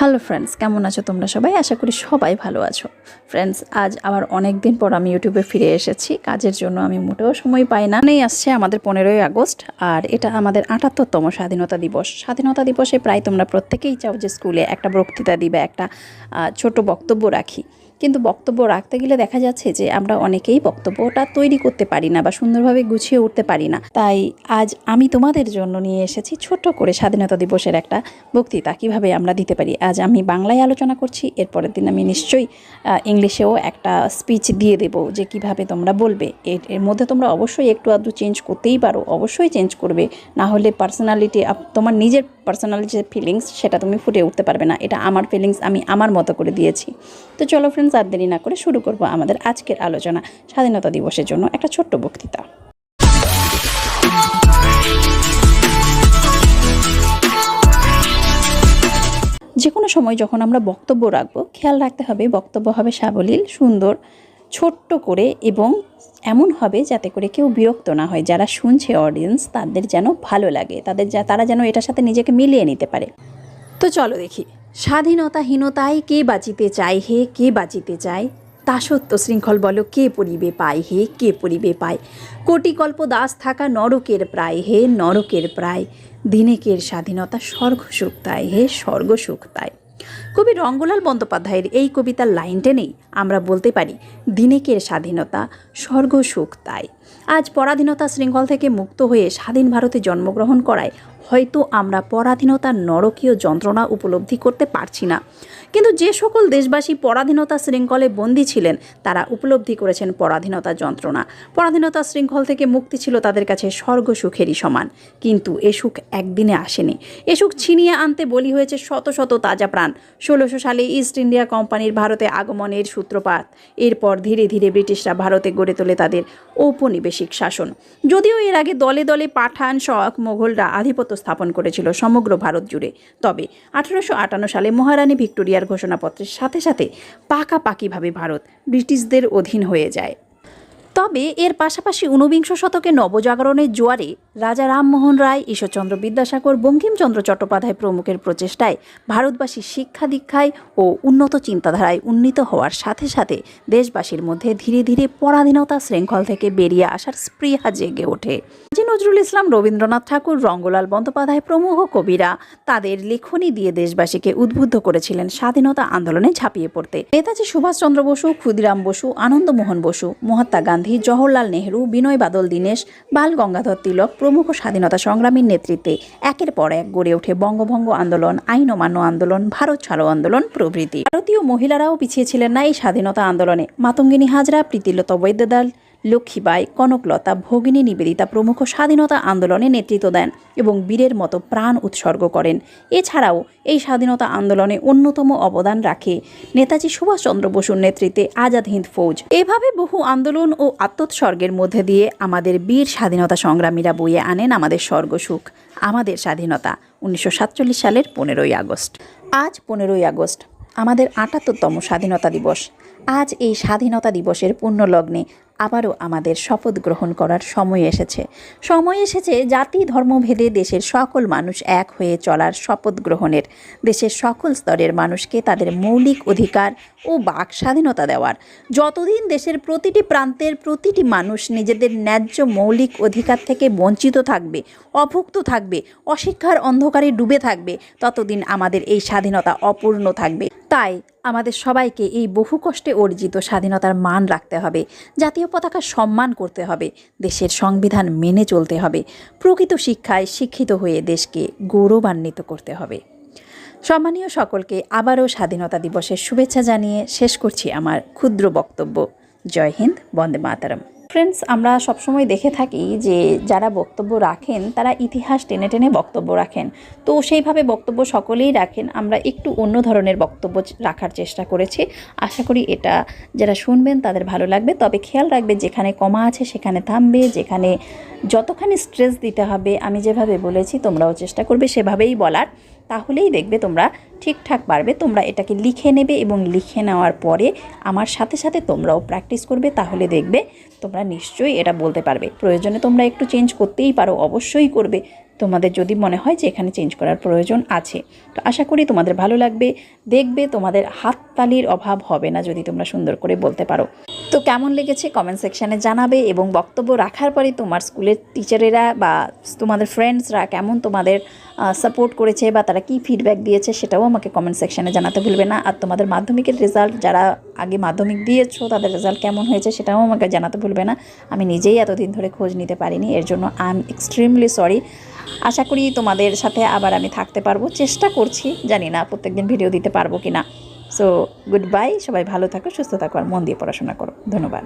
Hello friends কেমন আছো তোমরা সবাই? আশা করি সবাই ভালো আছো। ফ্রেন্ডস আজ আবার অনেক দিন পর আমি ইউটিউবে ফিরে এসেছি। কাজের জন্য আমি মোটেও সময় পাই না। নেই আসছে আমাদের পনেরোই আগস্ট, আর এটা আমাদের আটাত্তরতম স্বাধীনতা দিবস। স্বাধীনতা দিবসে প্রায় তোমরা প্রত্যেকেই চাও যে স্কুলে একটা বক্তৃতা দিবে, একটা ছোট বক্তব্য রাখি। কিন্তু বক্তব্য রাখতে গেলে দেখা যাচ্ছে যে আমরা অনেকেই বক্তব্যটা তৈরি করতে পারি না বা সুন্দরভাবে গুছিয়ে উঠতে পারি না। তাই আজ আমি তোমাদের জন্য নিয়ে এসেছি ছোট্ট করে স্বাধীনতা দিবসের একটা বক্তৃতা। কীভাবে আমরা দিতে পারি? আজ আমি বাংলায় আলোচনা করছি, এরপরের দিন আমি নিশ্চয়ই ইংলিশেও একটা স্পিচ দিয়ে দেব যে কীভাবে তোমরা বলবে। এর মধ্যে তোমরা অবশ্যই একটু আধটু চেঞ্জ করতেই পারো, অবশ্যই চেঞ্জ করবে। না হলে পার্সোনালিটি তোমার নিজের পার্সোনাল যে ফিলিংস সেটা তুমি ফুটে উঠতে পারবে না। এটা আমার ফিলিংস আমি আমার মতো করে দিয়েছি। তো চলো ফ্রেন্ডস আর দেরি না করে শুরু করব আমাদের আজকের আলোচনা, স্বাধীনতা দিবসের জন্য একটা ছোট্ট বক্তৃতা। যে কোনো সময় যখন আমরা বক্তব্য রাখব, খেয়াল রাখতে হবে বক্তব্য হবে সাবলীল, সুন্দর, ছোট্ট করে এবং এমন হবে যাতে করে কেউ বিরক্ত না হয়। যারা শুনছে অডিয়েন্স তাদের যেন ভালো লাগে, তাদের তারা যেন এটার সাথে নিজেকে মিলিয়ে নিতে পারে। তো চলো দেখি। স্বাধীনতাহীনতায় কে বাঁচিতে চায় হে, কে বাঁচিতে চায়? তা সত্য শৃঙ্খল বলো, কে পরিবে পায় হে, কে পরিবে পায়? কোটিকল্প দাস থাকা নরকের প্রায় হে, নরকের প্রায়। দিনেকের স্বাধীনতা স্বর্গসুখ তাই হে স্বর্গসুখ তাই কবি রঙ্গলাল বন্দ্যোপাধ্যায়ের এই কবিতার লাইন টেনেই আমরা বলতে পারি, দিনেকের স্বাধীনতা স্বর্গসুখ তাই আজ পরাধীনতা শৃঙ্খল থেকে মুক্ত হয়ে স্বাধীন ভারতে জন্মগ্রহণ করায় হয়তো আমরা পরাধীনতার নরকীয় যন্ত্রণা উপলব্ধি করতে পারছি না। কিন্তু যে সকল দেশবাসী পরাধীনতা শৃঙ্খলে বন্দী ছিলেন, তারা উপলব্ধি করেছেন পরাধীনতার যন্ত্রণা। পরাধীনতা শৃঙ্খল থেকে মুক্তি ছিল তাদের কাছে স্বর্গ সুখেরই সমান। কিন্তু এ সুখ একদিনে আসেনি। এ সুখ ছিনিয়ে আনতে বলি হয়েছে শত শত তাজা প্রাণ। ষোলোশো সালে ইস্ট ইন্ডিয়া কোম্পানির ভারতে আগমনের সূত্রপাত। এরপর ধীরে ধীরে ব্রিটিশরা ভারতে গড়ে তোলে তাদের ঔপনিবেশিক শাসন। যদিও এর আগে দলে দলে পাঠান, শক, মোঘলরা আধিপত্য স্থাপন করেছিল সমগ্র ভারত জুড়ে। তবে আঠারোশো আটান্ন সালে মহারানী ভিক্টোরিয়ার ঘোষণাপত্রের সাথে সাথে পাকাপাকিভাবে ভারত ব্রিটিশদের অধীন হয়ে যায়। তবে এর পাশাপাশি ঊনবিংশ শতকে নবজাগরণের জোয়ারে রাজা রামমোহন রায়, ঈশ্বরচন্দ্র বিদ্যাসাগর, বঙ্কিমচন্দ্র চট্টোপাধ্যায় প্রমুখের প্রচেষ্টায় ভারতবাসী শিক্ষা দীক্ষায় ও উন্নত চিন্তাধারায় উন্নীত হওয়ার সাথে সাথে দেশবাসীর মধ্যে ধীরে ধীরে পরাধীনতা শৃঙ্খল থেকে বেরিয়ে আসার স্পৃহা জেগে ওঠে। নজরুল ইসলাম, রবীন্দ্রনাথ ঠাকুর, রঙ্গলাল বন্দ্যোপাধ্যায় প্রমুখ কবিরা। তাদের লেখনী দিয়ে দেশবাসীকে উদ্বুদ্ধ করেছিলেন স্বাধীনতা আন্দোলনে ঝাঁপিয়ে পড়তে। নেতাজি সুভাষচন্দ্র বসু, ক্ষুদিরাম বসু, আনন্দমোহন বসু, মহাত্মা গান্ধী, জওহরলাল নেহরু, বিনয় বাদল দীনেশ, বাল গঙ্গাধর তিলক প্রমুখ স্বাধীনতা সংগ্রামীর নেতৃত্বে একের পর এক গড়ে ওঠে বঙ্গভঙ্গ আন্দোলন, আইন অমান্য আন্দোলন, ভারত ছাড়ো আন্দোলন প্রভৃতি। ভারতীয় মহিলারাও পিছিয়ে ছিলেন না এই স্বাধীনতা আন্দোলনে। মাতঙ্গিনী হাজরা, প্রীতিলতা বৈদ্যদাল লক্ষ্মীবাই, কনকলতা, ভগিনী নিবেদিতা প্রমুখ স্বাধীনতা আন্দোলনে নেতৃত্ব দেন এবং বীরের মতো প্রাণ উৎসর্গ করেন। এছাড়াও এই স্বাধীনতা আন্দোলনে অন্যতম অবদান রাখে নেতাজি সুভাষচন্দ্র বসুর নেতৃত্বে আজাদ হিন্দ ফৌজ। এভাবে বহু আন্দোলন ও আত্মোৎসর্গের মধ্যে দিয়ে আমাদের বীর স্বাধীনতা সংগ্রামীরা বইয়ে আনেন আমাদের স্বর্গসুখ আমাদের স্বাধীনতা, উনিশশো সাতচল্লিশ সালের পনেরোই আগস্ট। আজ পনেরোই আগস্ট, আমাদের আটাত্তরতম স্বাধীনতা দিবস। আজ এই স্বাধীনতা দিবসের পুণ্যলগ্নে আবারও আমাদের শপথ গ্রহণ করার সময় এসেছে। সময় এসেছে জাতি ধর্মভেদে দেশের সকল মানুষ এক হয়ে চলার শপথ গ্রহণের। দেশের সকল স্তরের মানুষকে তাদের মৌলিক অধিকার ও বাক স্বাধীনতা দেওয়ার। যতদিন দেশের প্রতিটি প্রান্তের প্রতিটি মানুষ নিজেদের ন্যায্য মৌলিক অধিকার থেকে বঞ্চিত থাকবে, অভুক্ত থাকবে, অশিক্ষার অন্ধকারে ডুবে থাকবে, ততদিন আমাদের এই স্বাধীনতা অপূর্ণ থাকবে। তাই আমাদের সবাইকে এই বহু কষ্টে অর্জিত স্বাধীনতার মান রাখতে হবে, জাতীয় পতাকা সম্মান করতে হবে, দেশের সংবিধান মেনে চলতে হবে, প্রকৃত শিক্ষায় শিক্ষিত হয়ে দেশকে গৌরবান্বিত করতে হবে। সম্মানীয় সকলকে আবারও স্বাধীনতা দিবসের শুভেচ্ছা জানিয়ে শেষ করছি আমার ক্ষুদ্র বক্তব্য। জয় হিন্দ, বন্দে মাতারম। ফ্রেন্ডস আমরা সবসময় দেখে থাকি যে যারা বক্তব্য রাখেন, তারা ইতিহাস টেনে টেনে বক্তব্য রাখেন। তো সেইভাবে বক্তব্য সকলেই রাখেন, আমরা একটু অন্য ধরনের বক্তব্য রাখার চেষ্টা করেছি। আশা করি এটা যারা শুনবেন, তাদের ভালো লাগবে। তবে খেয়াল রাখবে, যেখানে কমা আছে সেখানে থামবে, যেখানে যতখানি স্ট্রেস দিতে হবে, আমি যেভাবে বলেছি তোমরাও চেষ্টা করবে সেভাবেই বলার। তাহলেই দেখবে তোমরা ঠিকঠাক পারবে। তোমরা এটাকে লিখে নেবে এবং লিখে নেওয়ার পরে আমার সাথে সাথে তোমরাও প্র্যাকটিস করবে, তাহলে দেখবে তোমরা নিশ্চয়ই এটা বলতে পারবে। প্রয়োজনে তোমরা একটু চেঞ্জ করতেই পারো, অবশ্যই করবে। তোমাদের যদি মনে হয় যে এখানে চেঞ্জ করার প্রয়োজন আছে। তো আশা করি তোমাদের ভালো লাগবে। দেখবে তোমাদের হাততালির অভাব হবে না যদি তোমরা সুন্দর করে বলতে পারো। তো কেমন লেগেছে কমেন্ট সেকশানে জানাবে এবং বক্তব্য রাখার পরে তোমার স্কুলের টিচারেরা বা তোমাদের ফ্রেন্ডসরা কেমন তোমাদের সাপোর্ট করেছে বা তারা কী ফিডব্যাক দিয়েছে সেটাও আমাকে কমেন্ট সেকশানে জানাতে ভুলবে না। আর তোমাদের মাধ্যমিকের রেজাল্ট যারা আগে মাধ্যমিক দিয়েছ, তাদের রেজাল্ট কেমন হয়েছে সেটাও আমাকে জানাতে ভুলবে না। আমি নিজেই এতদিন ধরে খোঁজ নিতে পারিনি, এর জন্য আই এম এক্সট্রিমলি সরি আশা করি তোমাদের সাথে আবার আমি থাকতে পারব। চেষ্টা করছি, জানি না প্রত্যেকদিন ভিডিও দিতে পারব কি না সো গুড বাই সবাই ভালো থাকো সুস্থ থাকো আর মন দিয়ে পড়াশোনা করো। ধন্যবাদ।